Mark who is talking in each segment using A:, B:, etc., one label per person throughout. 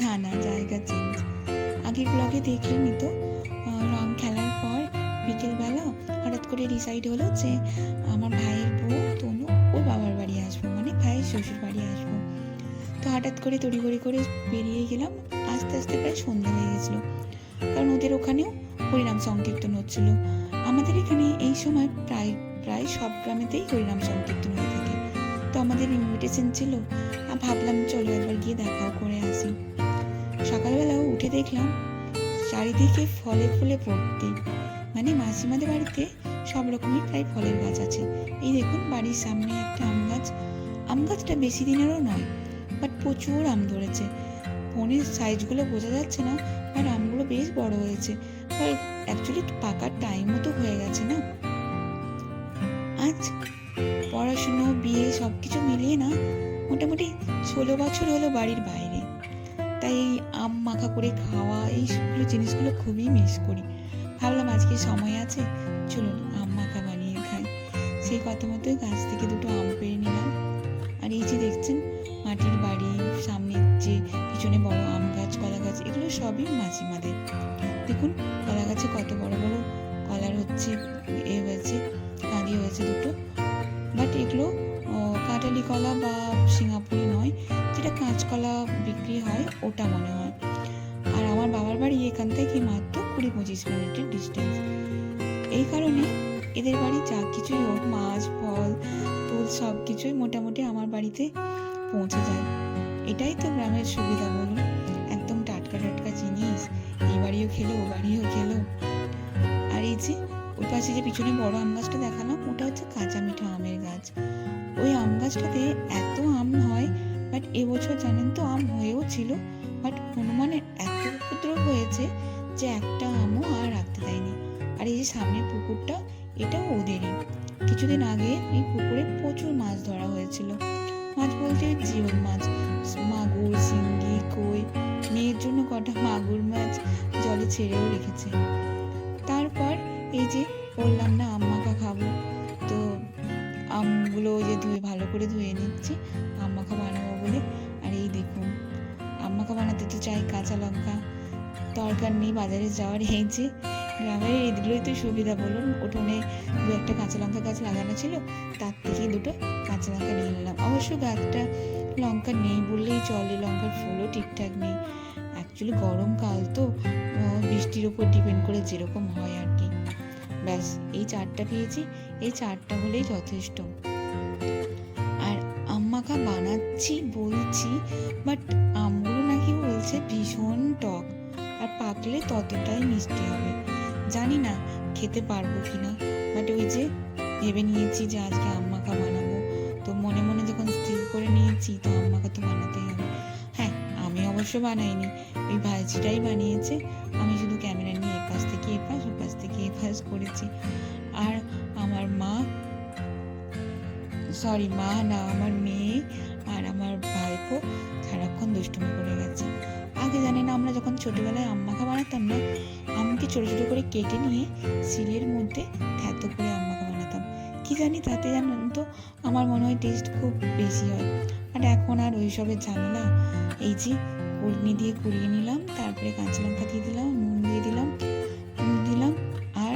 A: না না, জায়গা চেঞ্জ আগের ব্লগে দেখলেনই তো রং খেলার পর বিকেলবেলা হঠাৎ করে ডিসাইড হলো যে আমার ভাইয়ের বউ তনু ওর বাবার বাড়ি আসব মানে ভাইয়ের শ্বশুর বাড়ি আসব। তো হঠাৎ করে তড়িঘড়ি করে বেরিয়ে গেলাম, আস্তে আস্তে প্রায় সন্ধ্যা হয়ে গেছিল। কারণ ওদের ওখানেও হরিনাম সংকীর্তন হচ্ছিল। আমাদের এখানে এই সময় প্রায় প্রায় সব গ্রামেতেই হরিনাম সংকীর্তন হয়ে থাকে। তো আমাদের ইনভিটেশন ছিল ভাবলাম চলো একবার গিয়ে দেখাও করে আসি। সকালবেলা উঠে দেখলাম চারিদিকে ফলে ফুলে ভর্তি। মানে মাসিমাদের বাড়িতে সব রকমই প্রায় ফলের গাছ আছে। এই দেখুন বাড়ির সামনে একটা আম গাছ। আম গাছটা বেশি দিনেরও নয় বাট প্রচুর আম ধরেছে। ফোনের সাইজগুলো বোঝা যাচ্ছে না, আর আমগুলো বেশ বড় হয়েছে। আর অ্যাকচুয়ালি পাকার টাইমও তো হয়ে গেছে না। আজ পড়াশুনো, বিয়ে সব কিছু মিলিয়ে না মোটামুটি ষোলো বছর হলো বাড়ির বাইরে। তাই এই আম মাখা করে খাওয়া এইগুলো জিনিসগুলো খুবই মিস করি। ভাবলাম আজকে সময় আছে, চলুন আম মাখা বানিয়ে খাই। সেই কথা মতোই গাছ থেকে দুটো আম পেড়ে নিলাম। আর এই যে দেখছেন, মাটির বাড়ি, সামনের যে পিছনে বড় আম গাছ, কলা গাছ, এগুলো সবই মাঝিমাদের। দেখুন, কলা গাছে কত বড় বড় কলার হচ্ছে, এ হয়েছে, কাঁদি হয়েছে দুটো। বাট এগুলো কাঁঠালি কলা বা সিঙ্গাপুরি নয়, যেটা কাঁচকলা বিক্রি হয়, ওটা মনে হয়। আর আমার বাবার বাড়ি এখান থেকে মাত্র কুড়ি পঁচিশ মিনিটের ডিস্টেন্স এই কারণে এদের বাড়ি যা কিছুই হোক, মাছ, ফল, ফুল সব কিছুই মোটামুটি আমার বাড়িতে পৌঁছে যায়। এটাই তো গ্রামের সুবিধা বলুন। একদম টাটকা টাটকা জিনিস এই বাড়িও খেলো, ও বাড়িও খেলো। আর এই যে, ওই পাশে যে পিছনে বড় আম গাছটা দেখালাম, ওটা হচ্ছে কাঁচা মিঠা আমের গাছ। ওই আম গাছটাতে এত আম হয় বাট এবছর জানেন তো আম হয়েও ছিল বাট হনুমানের এত উপদ্রব হয়েছে যে একটা আমও আর রাখতে দেয়নি। আর এই যে সামনের পুকুরটা, এটাও ওদেরই। কিছুদিন আগে এই পুকুরে প্রচুর মাছ ধরা হয়েছিল। মাছ বলতে জিওল মাছ, মাগুর, শিঙ্গি, কই, মেয়ের জন্য কটা মাগুর মাছ জলে ছেড়েও রেখেছে। তারপর এই যে বললাম না, আম মাখা খাব আমগুলো যে ধুয়ে, ভালো করে ধুয়ে নিচ্ছি। আম মাখা বানাবো বলে। আর এই দেখুন আম মাখা বানাতে তো চাই কাঁচা লঙ্কা। দরকার নেই বাজারে যাওয়ার। এই গ্রামের এগুলোই তো সুবিধা, বলুন। উঠোনে দু একটা কাঁচা লঙ্কা গাছ লাগানো ছিল, তার থেকে দুটো কাঁচা লঙ্কা নিয়ে নিলাম। অবশ্য গাছটা লঙ্কা নেই বললেই চলে, লঙ্কার ফুলও ঠিকঠাক নেই। অ্যাকচুয়ালি গরমকাল তো বৃষ্টির উপর ডিপেন্ড করে যেরকম হয় আর কি। ব্যাস, এই চারটা পেয়েছি। এই চারটা হলেই যথেষ্ট। আর আম মাখা বানাচ্ছি, বলছি বাট আমগুলো নাকি বলছে ভীষণ টক। আর পাকলে ততটাই মিষ্টি হবে। জানি না খেতে পারব কিনা বাট ওই যে ভেবে নিয়েছি যে আজকে আম মাখা বানাবো। তো মনে মনে যখন স্থির করে নিয়েছি, তো আম মাখা তো বানাতেই হবে। হ্যাঁ আমি অবশ্য বানাইনি। ওই ভাইজিটাই বানিয়েছে। আমি শুধু ক্যামেরা নিয়ে এপাশ থেকে এপাশ, ওপাশ থেকে এপাশ করেছি। মা। সরি মা, না, আমার মেয়ে আর আমার ভাইপো সারাক্ষণ দুষ্টুমি করে গেছে। আগে জানেন আমরা যখন ছোটবেলায় আম মাখা বানাতাম না আমকে ছোটো ছোটো করে কেটে নিয়ে শিলের মধ্যে থ্যাতো করে আম মাখা বানাতাম? কি জানি তাতে জানেন তো, আমার মনে হয় টেস্ট খুব বেশি হয়। আর এখন আর ওইসবের ঝামেলা। এই যে কুড়নি দিয়ে কুড়িয়ে নিলাম, তারপরে কাঁচা লঙ্কা দিয়ে দিলাম, নুন দিয়ে দিলাম দিলাম, আর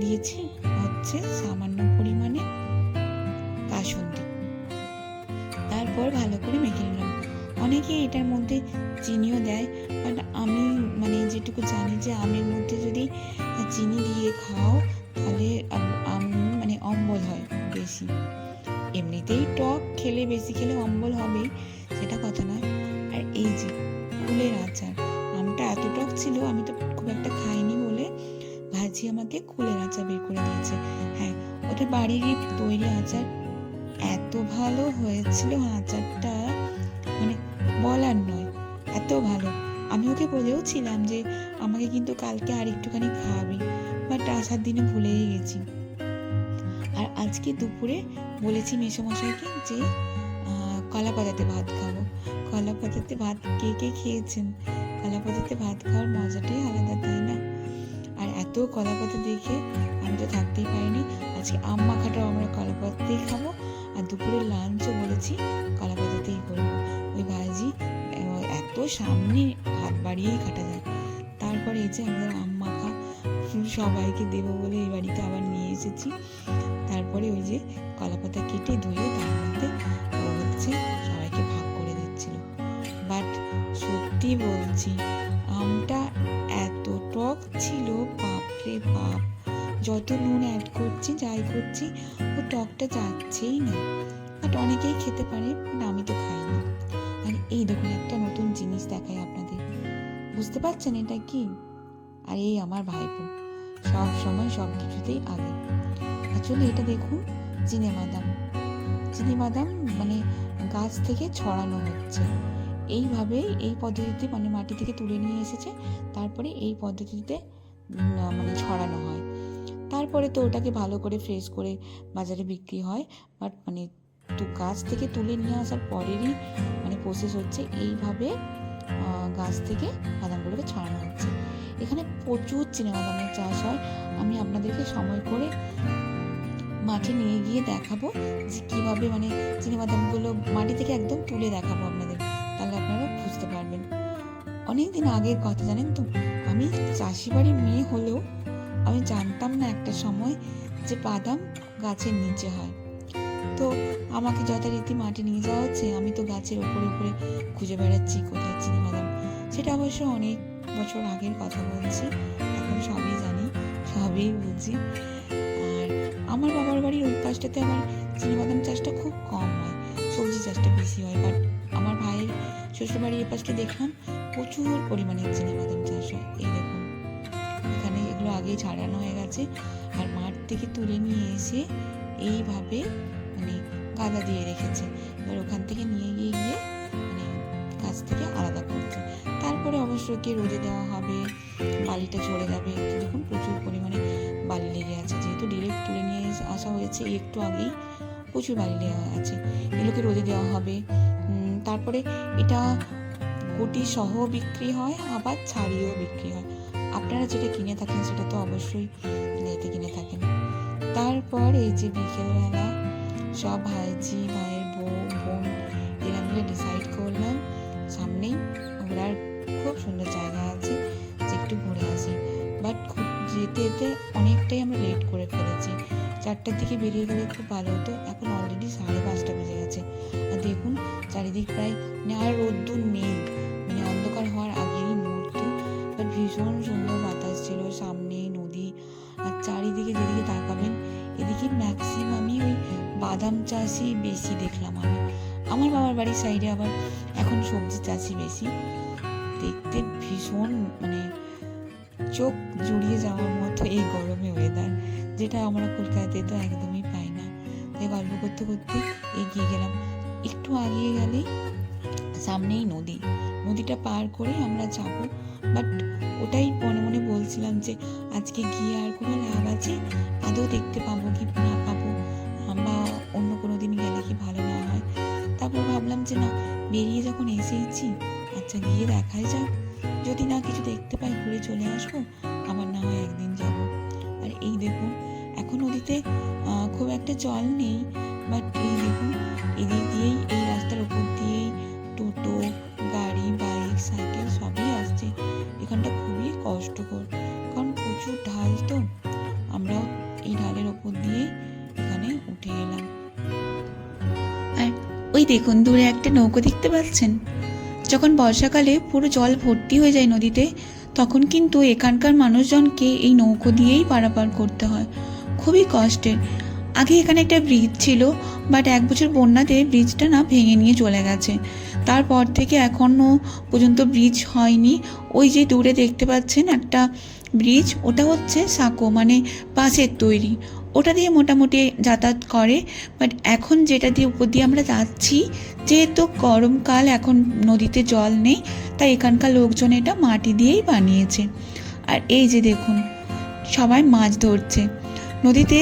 A: দিয়েছি হচ্ছে সামান্য পরিমাণে কাসুন্দি। তারপর ভালো করে মেখে নিলাম। অনেকে এটার মধ্যে চিনিও দেয় বাট আমি মানে যেটুকু জানি যে আমের মধ্যে যদি চিনি দিয়ে খাও, তাহলে আম- মানে অম্বল হয় বেশি। এমনিতেই টক খেলে বেশি খেলে অম্বল হবেই, সেটা কথা নয়। আর এই যে কুলের আচার, আমটা এত টক ছিল, আমি তো খুব একটা খাইনি বলে ভাজি আমাকে কুলের ওটা বাড়িরই তৈরি আচার এত ভালো হয়েছিল আচারটা মানে বলার নয়, এত ভালো। আমি ওকে বলেও ছিলাম যে আমাকে কিন্তু কালকে আর একটুখানি খাওয়াবি, বাট আসার দিনে ভুলেই গেছি। আর আজকে দুপুরে বলেছি মেসোমশাইকে যে কলা পাতাতে ভাত খাব। কলা পাতাতে ভাত কে কে খেয়েছেন? কলা পাতাতে ভাত খাওয়ার মজাটাই আলাদা, তাই না? আর এত কলা পাতা দেখে আমি তো থাকতেই পারিনি। আজকে আম মাখাটাও আমরা কলা পাতাতেই খাব আর দুপুরে লাঞ্চও বলেছি কলা পাতাতেই করব। ওই ভাজি এত সামনে হাত বাড়িয়েই কাটা যায় তারপরে এই যে আমাদের আম মাখা সবাইকে দেবো বলে এই বাড়িতে আবার নিয়ে এসেছি। তারপরে ওই যে কলাপাতা কেটে ধুয়ে তার মধ্যে হচ্ছে সবাইকে ভাগ করে দিচ্ছিল। বাট সত্যি বলছি, আমটা যত নুন অ্যাড করছি, যাই করছি, ও টকটা যাচ্ছেই না। বাট অনেকেই খেতে পারে বাট আমি তো খাই না। আর এই দেখুন, একটা নতুন জিনিস দেখাই আপনাদের। বুঝতে পারছেন এটা কি? আর এই আমার ভাইপো, সব সময় সব কিছুতেই আগে আসলে এটা দেখুন, চিনে বাদাম। চিনে বাদাম মানে গাছ থেকে ছড়ানো হচ্ছে। এইভাবেই এই পদ্ধতিতে মানে মাটি থেকে তুলে নিয়ে এসেছে, তারপরে এই পদ্ধতিতে মানে ছড়ানো হয়। তারপরে তো ওটাকে ভালো করে ফ্রেশ করে বাজারে বিক্রি হয়। বাট মানে তো, গাছ থেকে তুলে নিয়ে আসার পরেরই মানে প্রসেস হচ্ছে এইভাবে গাছ থেকে বাদামগুলোকে ছাড়ানো হচ্ছে। এখানে প্রচুর বাদামের চাষ হয়। আমি আপনাদেরকে সময় করে মাঠে নিয়ে গিয়ে দেখাবো যে কীভাবে মানে বাদামগুলো মাটি থেকে একদম তুলে দেখাবো আপনাদের। তাহলে আপনারা বুঝতে পারবেন। অনেক দিন আগের কথা জানেন তো, আমি চাষি বাড়ির মেয়ে হলেও আমি জানতাম না একটা সময় যে বাদাম গাছের নিচে হয়। তো আমাকে যথারীতি মাটি নিয়ে যাওয়া হচ্ছে। আমি তো গাছের উপরে উপরে খুঁজে বেড়াচ্ছি কোথায় চিনি বাদাম। সেটা অবশ্য অনেক বছর আগের কথা বলছি। এখন সবই জানি, সবই বুঝি। আর আমার বাবার বাড়ির ওই পাশটাতে আবার বাদাম চাষটা খুব কম হয়, সবজি চাষটা বেশি হয়। বাট আমার ভাইয়ের শ্বশুর বাড়ির এই পাশটা দেখলাম প্রচুর পরিমাণে বাদাম চাষ হয়। এই দেখুন। আগেই ছাড়ানো হয়ে গেছে। আর মাঠ থেকে তুলে নিয়ে এসে এইভাবে মানে গাদা দিয়ে রেখেছে। এবার ওখান থেকে নিয়ে গিয়ে গিয়ে মানে গাছ থেকে আলাদা করছে। তারপরে অবশ্য কি রোদে দেওয়া হবে, বালিটা ঝরে যাবে, দেখুন প্রচুর পরিমাণে বালি লেগে আছে। যেহেতু ডিরেক্ট তুলে নিয়ে আসা হয়েছে একটু আগেই প্রচুর বালি লেগে আছে। এগুলোকে রোদে দেওয়া হবে। তারপরে এটা গুটি সহ বিক্রি হয়, আবার ছাড়িয়েও বিক্রি হয়। আপনারা যেটা কিনে থাকেন সেটা তো অবশ্যই এতে কিনে থাকেন। তারপর এই যে বিকেলবেলা সব ভাইজি, ভাইয়ের বউ, বোন, এরা মিলে ডিসাইড করলাম, সামনেই ঘোরার খুব সুন্দর জায়গা আছে, যে একটু ঘুরে আসি। বাট খুব যেতে যেতে অনেকটাই আমরা লেট করে ফেলেছি। চারটার দিকে বেরিয়ে গেলে খুব ভালো হতো। এখন অলরেডি সাড়ে পাঁচটা বেজে গেছে। আর দেখুন, চারিদিক প্রায়, আর রোদ্দুর নেই। ভীষণ সুন্দর বাতাস ছিল সামনেই নদী আর চারিদিকে যেদিকে তাকাবেন, এদিকে ম্যাক্সিমামই ওই বাদাম চাষই বেশি দেখলাম আমি। আমার বাবার বাড়ির সাইডে আবার এখন সবজি চাষই বেশি। দেখতে ভীষণ মানে চোখ জুড়িয়ে যাওয়ার মতো এই গরমে ওয়েদার যেটা আমরা কলকাতাতে তো একদমই পাই না। তাই গল্প করতে করতে এগিয়ে গেলাম। একটু আগিয়ে গেলেই সামনেই নদী। নদীটা পার করে আমরা যাব। বাট ওটাই মনে মনে বলছিলাম যে, আজকে গিয়ে আর কোনো লাভ আছে? আদৌ দেখতে পাবো কি না পাবো? বা অন্য কোনো দিন গেলে কি ভালো না হয়? তারপর ভাবলাম যে, না, বেরিয়ে যখন এসেইছি আচ্ছা গিয়ে দেখাই যাক। যদি না কিছু দেখতে পাই, ঘুরে চলে আসব, আবার না হয় একদিন যাব। আর এই দেখুন, এখন নদীতে খুব একটা জল নেই। ওই দেখুন, দূরে একটা নৌকো দেখতে পাচ্ছেন? যখন বর্ষাকালে পুরো জল ভর্তি হয়ে যায় নদীতে, তখন কিন্তু এখানকার মানুষজনকে এই নৌকো দিয়েই পারাপার করতে হয়। খুবই কষ্টের। আগে এখানে একটা ব্রিজ ছিল বাট এক বছর বন্যাতে ব্রিজটা না ভেঙে নিয়ে চলে গেছে। তারপর থেকে এখনও পর্যন্ত ব্রিজ হয়নি। ওই যে দূরে দেখতে পাচ্ছেন একটা ব্রিজ, ওটা হচ্ছে সাঁকো মানে বাঁশের তৈরি। ওটা দিয়ে মোটামুটি যাতায়াত করে বাট এখন যেটা দিয়ে উপর দিয়ে আমরা যাচ্ছি, যেহেতু গরমকাল এখন নদীতে জল নেই, তাই এখানকার লোকজন এটা মাটি দিয়েই বানিয়েছে। আর এই যে দেখুন, সবাই মাছ ধরছে। নদীতে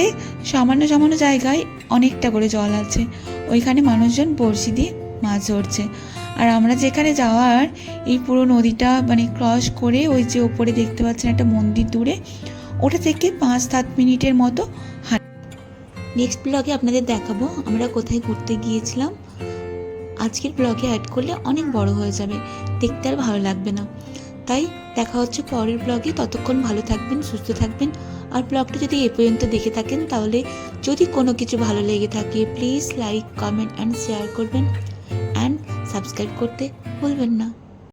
A: সামান্য সামান্য জায়গায় অনেকটা করে জল আছে, ওইখানে মানুষজন বড়শি দিয়ে মাছ ধরছে। আর আমরা যেখানে যাওয়ার, এই পুরো নদীটা মানে ক্রস করে ওই যে ওপরে দেখতে পাচ্ছেন একটা মন্দির দূরে, ওটা থেকে পাঁচ সাত মিনিটের মতো নেক্সট ব্লগে আপনাদের দেখাবো, আমরা কোথায় ঘুরতে গিয়েছিলাম। আজকের ব্লগে অ্যাড করলে অনেক বড় হয়ে যাবে, দেখতে আর ভালো লাগবে না। তাই দেখা হচ্ছে পরের ব্লগে ততক্ষণ ভালো থাকবেন, সুস্থ থাকবেন। আর ব্লগটা যদি এ পর্যন্ত দেখে থাকেন, তাহলে যদি কোনো কিছু ভালো লেগে থাকে please like comment and share করবেন। অ্যান্ড সাবস্ক্রাইব করতে ভুলবেন না।